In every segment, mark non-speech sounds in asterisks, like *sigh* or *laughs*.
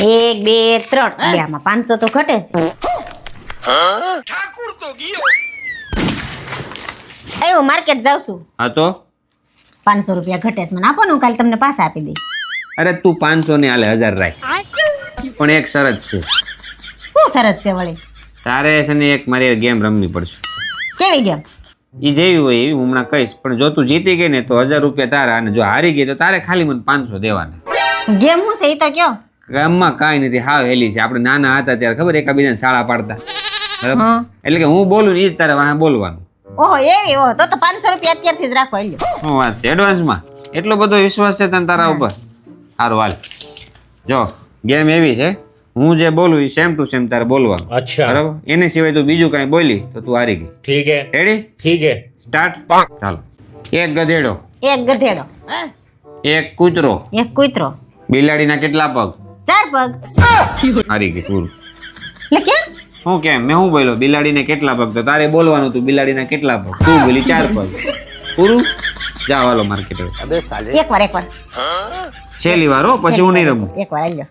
એક બે ત્રણ. બે આમાં પાંચસો તો ઘટે છે. એ હું માર્કેટ જાઉં છું. હા તો? પાંચસો રૂપિયા ઘટે છે. મને આપો ને હું કાલે તમને પાછા આપી દઈ અરે તું પાંચસો ને હાલે હજાર રાખ. પણ એક શરત છે. શું સરસ છે વળી? તારે છે ને એક મારી ગેમ રમવી પડશે. કેવી ગેમ એ જેવી હોય એવી હું હમણાં કહીશ. પણ જો તું જીતી ગઈ ને તો હજાર રૂપિયા તારા અને જો હારી ગઈ તો તારે ખાલી મને પાંચસો દેવાના. ગેમ શું છે? એ તો કયો. કામમાં કાંઈ નથી હા હેલી છે. આપણે નાના હતા ત્યારે ખબર એકાબીજાને શાળા પાડતા. બરાબર? એટલે કે હું બોલું ને એ જ તારે વાહ બોલવાનું. ઓહો એ ઓહો તો તો પાંચસો રૂપિયા અત્યારથી જ રાખો એટલે શું વાત છે? એડવાન્સમાં? એટલો બધો વિશ્વાસ છે તને તારા ઉપર? સારું હાલ. જો ગેમ એવી છે હું જે બોલું એ સેમ ટુ સેમ તારે બોલવાનું. અચ્છા. બરાબર? એને સિવાય તું બીજું કાંઈ બોલી તો તું હારી ગઈ. ઠીક. હે રેડી ઠીક. હે સ્ટાર્ટ ચાલો. એક ગધેડો. એક ગધેડો. એક કૂતરો. એક કૂતરો. બિલાડીના કેટલા પગ? ચાર પગ. હારી ગઈ પૂરું એટલે કેમ? હું કેમ? મેં હું બોલ્યો? બિલાડીને કેટલા પગ તો? તારે બોલવાનું હતું બિલાડીના કેટલા પગ? તું બોલી ચાર પગ. પૂરું? જા હાલો માર્કેટ એક વાર એક વાર. છેલ્લી વાર હો પછી હું નહીં રમું. એક વાર લ્યો.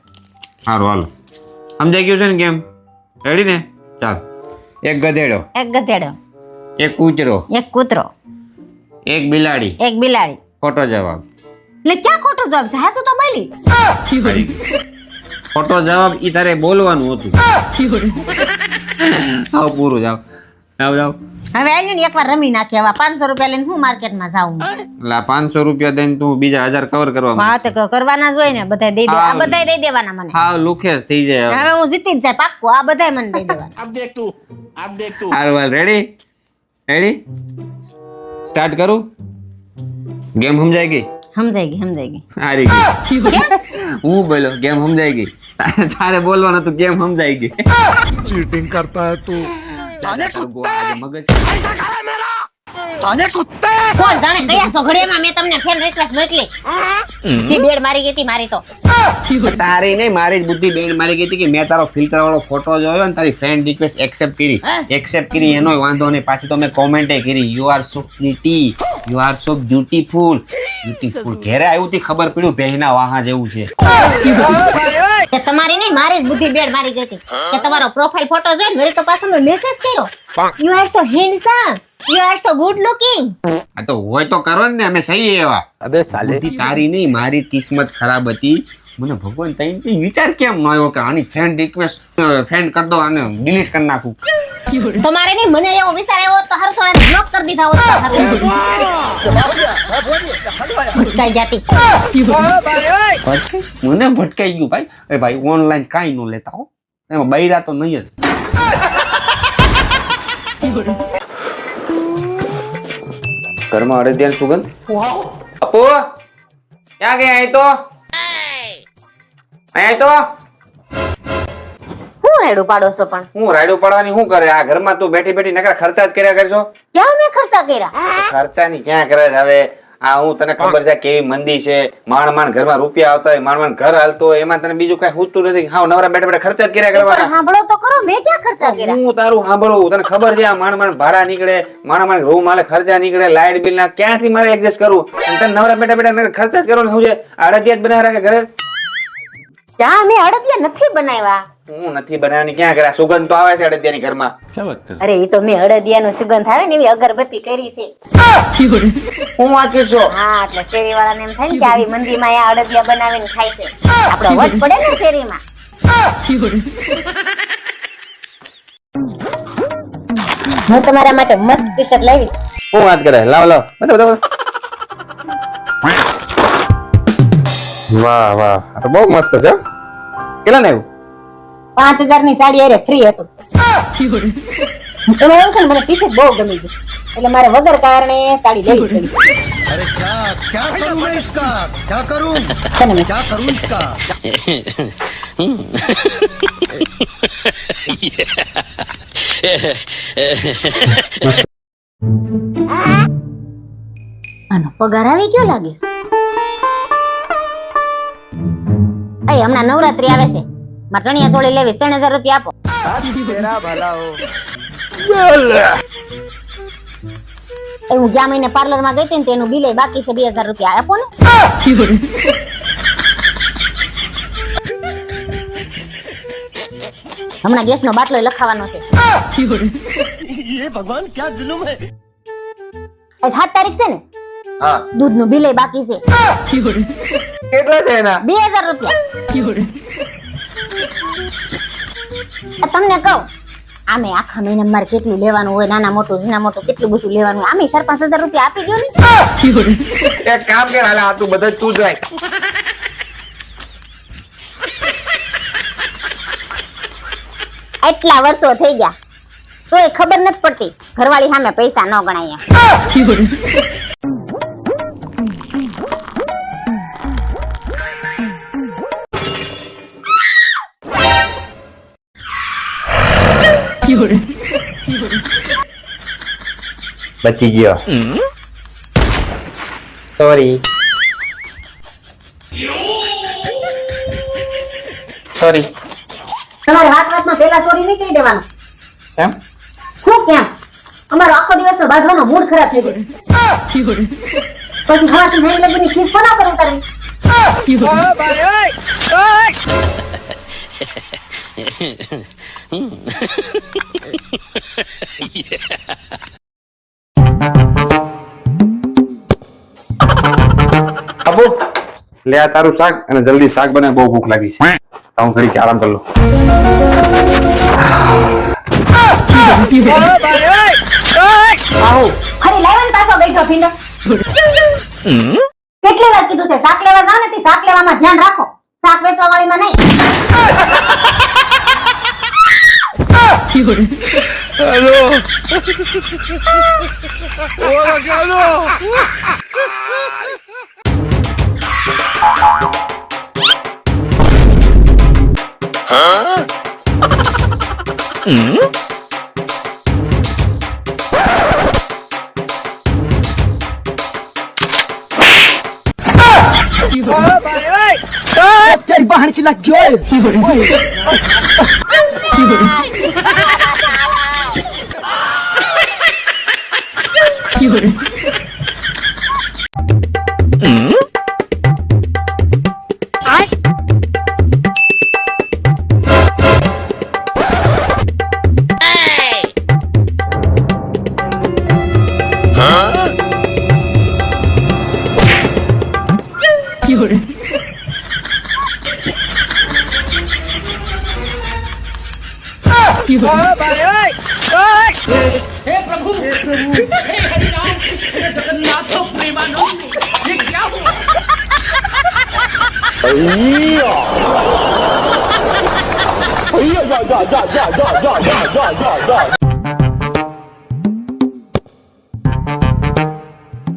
સારું હાલો. સમજાઈ ગયું છે ને કેમ? રેડી ને? ચાલ. એક ગધેડો. એક ગધેડો. એક કૂતરો. એક કૂતરો. એક બિલાડી. એક બિલાડી. ખોટો જવાબ. એટલે ક્યાં ખોટો જવાબ છે? હાસુ તો બોલી. ખોટો જવાબ ઈ તારે બોલવાનું હતું. આવ પૂરું જાવ. જાવ જાવ. હવે આલ્યો ને એકવાર રમી નાખી હવે. પાંચસો રૂપિયા લઈને હું માર્કેટમાં જાઉં? એટલે પાંચસો રૂપિયા દઈને તું બીજા હજાર કવર કરવા હા તો કરવાના જ હોય ને. બધા દઈ દે આ બધા દઈ દેવાના મને. હા લુખેસ થઈ જાય હવે. હું જીતી જ જાય પાક્કું. આ બધા મને દઈ દેવાના. હારું હાલ રેડી રેડી સ્ટાર્ટ કરું? ગેમ સમજાઈ ગઈ? સમજાઈ ગઈ સમજાઈ ગઈ. હારી ગઈ. હું બોલો ગેમ સમજાઈ ગઈ? *laughs* તારે બોલવાનું તું કેમ સમજાઈ ગઈ? ચીટિંગ કરતા હે તું. તાને કુત્તે મગજ મેરા. તાને કુત્તે કોણ જાણે કયા સોઘડેમાં મેં તમને ફેન રિક્વેસ્ટ મોકલી? તી બેડ મારી ગઈ મારી તો. તારી નહીં મારી જ બુદ્ધિ બેડ મારી ગઈ હતી કે મેં તારો ફિલ્ટર વાળો ફોટો જોયો ને તારી ફ્રેન્ડ રિક્વેસ્ટ એક્સેપ્ટ કરી. એક્સેપ્ટ કરી એનો વાંધો નહીં. પાછી તો મેં કોમેન્ટ કરી you are so pretty you are so beautiful beautiful ઘેરે આવ્યું તી ખબર પડ્યું બહેના વાહા જેવું છે. કે તમારી નહીં મારી જ બુદ્ધિ બેડ મારી ગઈ હતી. કે તમારો પ્રોફાઇલ ફોટો જોઈ વળી તો પાછો મેસેજ કર્યો. You are so handsome you are so good looking આ તો હોય તો કરો ને અમે સહી એવા. અબે સાલે. તારી નહીં મારી કિસ્મત ખરાબ હતી. મને ભગવાન તઈ વિચાર કેમ ન આવ્યો કે આની ફ્રેન્ડ રિક્વેસ્ટ ફ્રેન્ડ કરી દો અને ડિલીટ કરી નાખું. તમારે નહીં મને એવો વિચાર આવ્યો તો હર તો એને બ્લોક કરી દીધા હોત ભટકાઈ જાતી. મને ભટકાઈ ગયું ભાઈ. એ ભાઈ ઓનલાઈન કાંઈ ન લેતા હો. એમાં બૈરા તો નહીં જ. ઘરમાં અડદિયાની સુગંધ? અપુ ક્યાં ગયા અહીં તો? અહીં તો? હું રેડું પાડો છો પણ? હું રાયડું પડવાની શું કરે? આ ઘરમાં તું બેઠી બેઠી નકરા ખર્ચા જ કર્યા કરશો? ક્યાં મેં ખર્ચા કર્યા? ખર્ચાની ક્યાં કરે છે હવે? આ હું તને ખબર છે કેવી મંદી છે? માણ માણ ઘરમાં રૂપિયા આવતા હોય માણ માણ ઘર હાલતો હોય એમાં તને બીજું કઈ હુતું નથી. હા નવરા બેઠા બેઠા ખર્ચા જ કર્યા પણ કરવાના. સાંભળો તો કરો મેં ક્યાં ખર્ચા કર્યા? હું તારું સાંભળું તને ખબર છે આ માણ માંડ ભાડા નીકળે માણ માણ રૂમ હાલે ખર્ચા નીકળે લાઇટ બિલ ના ક્યાંથી મારે એડજસ્ટ કરવું અને તને નવરા બેઠા બેઠા નકરા ખર્ચા જ કરવાનું શું છે? અડદિયા જ બનાવી રાખે ઘરે? ત્યાં મેં અડદિયા નથી બનાવ્યા. હું નથી બનાવવાની ક્યાં કરે? સુગંધ તો આવે છે અડદિયાની ઘરમાં. અરે એ તો મેં અડદિયાનો સુગંધ આવે ને એવી અગરબત્તી કરી છે. હું વાંચું છું. હા એટલે શેરી વાળાને એમ થાય ને કે આવી મંદીમાં આ અડદિયા બનાવીને ખાય છે. આપણો વટ પડે ને શેરીમાં. હું તમારા માટે મસ્ત ટી શર્ટ લાવી. હું વાત કરે? લાવ લાવ. બતાવ બતાવ વાહ વાહ. તો બહુ મસ્ત છે કેટલા ને આવ્યું પાંચ હજારની સાડી અરે ફ્રી હતું. એમાં એવું છે મને ટી શર્ટ બહુ ગમી ગયું એટલે મારે વગર કારણે સાડી લેવી પડી. અરે ક્યા ક્યા કરું મેં ઇસકા? ક્યા કરું? ક્યા કરું ઇસકા? આનો પગાર આવી ગયો લાગે છે. એ હમણાં નવરાત્રી આવે છે. મારે ચણિયા ચોળી લેવી ત્રણ હજાર રૂપિયા આપો. એ હું ગયા મહિને પાર્લરમાં ગઈ હતી ને તેનું બિલ બાકી છે બે હજાર રૂપિયા. આપો ને. હમણાં ગેસનો બાટલો લખાવાનો છે. આજ સાત તારીખ છે ને? દૂધનું બિલ બાકી છે. કેટલા છે એના? બે હજાર રૂપિયા. તમને કહું આમે આખા મહિના મારે કેટલું લેવાનું હોય નાના મોટું જીના મોટું કેટલું બધું લેવાનું આમે ચાર પાંચ હજાર રૂપિયા આપી ગયો ને. એક કામ કર હાલે આ તું બધા તું જ રાખ. એટલા વર્ષો થઈ ગયા. તોય ખબર નથી પડતી ઘરવાળી સામે પૈસા ન ગણાય બચી ગયો સોરી સોરી તમારે વાત વાતમાં પેલા સોરી નહીં કહી દેવાનું કેમ હું કેમ અમારો આખો દિવસનો બાંધવાનો મૂડ ખરાબ થઈ ગયો પછી હવાથી નાઈન લગીની ખીસ કોના પર ઉતારવી લે આ તારું શાક? અને જલ્દી શાક બને બહુ ભૂખ લાગી છે. તો હું ઘડીક આરામ કરી લઉં. આવો ને પાછો બેઠો ભીંડો. કેટલી વાર કીધું છે શાક લેવા જાવ ને તે શાક લેવામાં ધ્યાન રાખો. શાક વેચવા વાળીમાં નહીં বাহান mm. *laughs* *laughs* কি লাগছে কি করে কি করে কি করে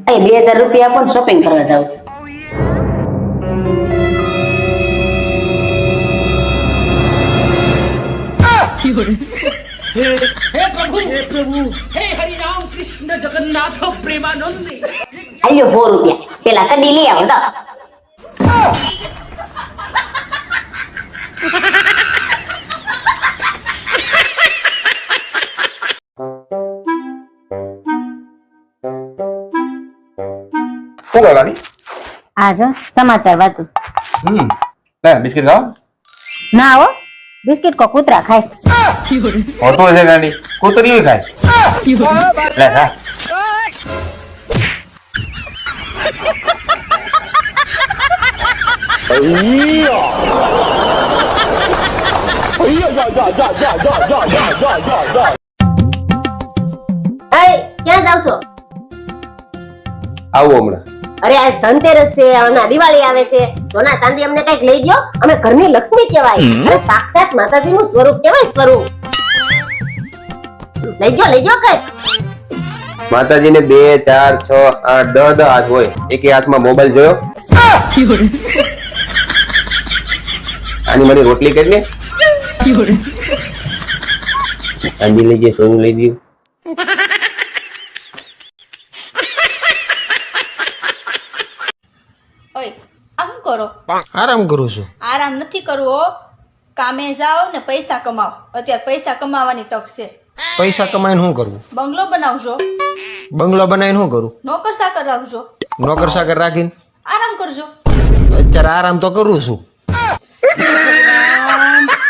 એ બે હજાર રૂપિયા આપો ને શોપિંગ કરવા જાવ આલ્યો સો રૂપિયા. પેલા સડી લઈ આવો જાઓ. શું કરવાની આ જો સમાચાર વાંચું. હમ. લે બિસ્કિટ ખાઓ. ના હો બિસ્કિટ કો કૂતરા ખાય. હોતું હશે ગાડી કૂતરી ખાય. લે ખા. *laughs* એ ક્યાં જાવ છો? આવું હમણાં. અરે આજ ધનતેરસ છે હમણાં દિવાળી આવે છે. સોના ચાંદી અમને કંઈક લઈ ગયો અમે ઘરની લક્ષ્મી કહેવાય. અરે સાક્ષાત માતાજીનું સ્વરૂપ કહેવાય સ્વરૂપ. લઈ ગયો લઈ ગયો કંઈક. માતાજીને બે ચાર છ આઠ દસ દસ હાથ હોય. એકે હાથમાં મોબાઈલ જોયો? *laughs* આની મારી રોટલી કેટલી ચાંદી લઈ જઈએ સોનું લઈ દઈએ ઓય કરો? આરામ કરું છું. આરામ નથી કરવો કામે જાઓ ને પૈસા કમાઓ. અત્યારે પૈસા કમાવાની તક છે. પૈસા કમાઈને શું કરવું? બંગલો બનાવજો. બંગલો બનાવીને શું કરું? નોકર સાકર રાખજો. નોકર સાકર રાખીને? આરામ કરજો. અત્યારે આરામ તો કરું છું. Look around.